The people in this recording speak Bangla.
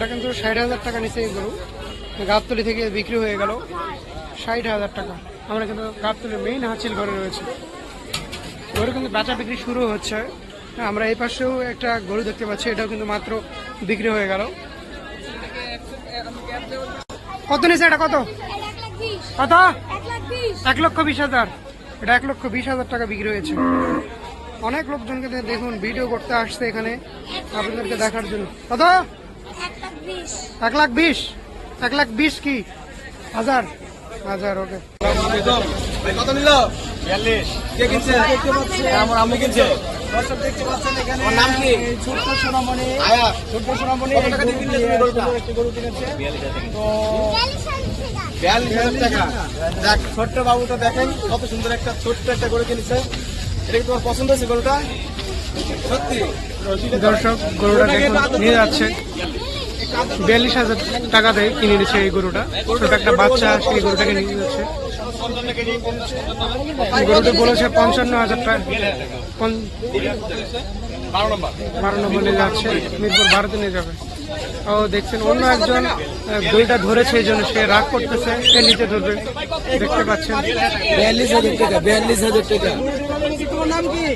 এটা কিন্তু ষাট হাজার টাকা নিচে গরু। গাবতলি থেকে বিক্রি হয়ে গেল ষাট হাজার টাকা। আমরা কিন্তু গাবতলির মেইন হাঁচিল ঘরে রয়েছে। গরু কিন্তু বেচা বিক্রি শুরু হচ্ছে। আমরা এই পাশেও একটা গরু দেখতে পাচ্ছি, এটাও কিন্তু মাত্র বিক্রি হয়ে গেল। কত নিছে এটা কত? কত? এক লক্ষ বিশ হাজার। এটা এক লক্ষ বিশ হাজার টাকা বিক্রি হয়েছে। অনেক লোকজনকে দেখুন ভিডিও করতে আসছে এখানে। আপনাদেরকে দেখার জন্য। কত? এক লাখ বিশ। এক লাখ বিশ কি? হাজার। হাজার ওকে। কত নিল বিয়াল্লিশ। কে কিনছে? আমার আম্মু কিনছে। দর্শক দেখতে পাচ্ছেন এখানে নাম কি? ছোট্ট সোনামণি। সোনামণি গরু কিনেছে তো বিয়াল্লিশ হাজার টাকা। দেখ ছোট্ট বাবুটা দেখেন কত সুন্দর একটা ছোট্ট একটা গরু কিনেছে। এটা কি তোমার পছন্দ হয়েছে গরুটা? সত্যি। দর্শক গরুটা নিয়ে যাচ্ছে। বিয়াল্লিশ হাজার টাকা দিয়ে কিনে নিচ্ছে এই গরুটা। ছোট একটা বাচ্চা সেই গরুটাকে নিয়ে যাচ্ছে। গরুটা বলেছে পঞ্চান্ন হাজার টাকা পন- বারো নম্বর নিয়ে যাচ্ছে। মিরপুর ভারতে নিয়ে যাবে। ও দেখছেন অন্য একজন দইটা ধরেছে এই জন্য সে রাগ করতেছে। সে নিচে ধরবে। দেখতে পাচ্ছেন। বিয়াল্লিশ হাজার টাকা বিয়াল্লিশ হাজার টাকা। তোমার নাম কি?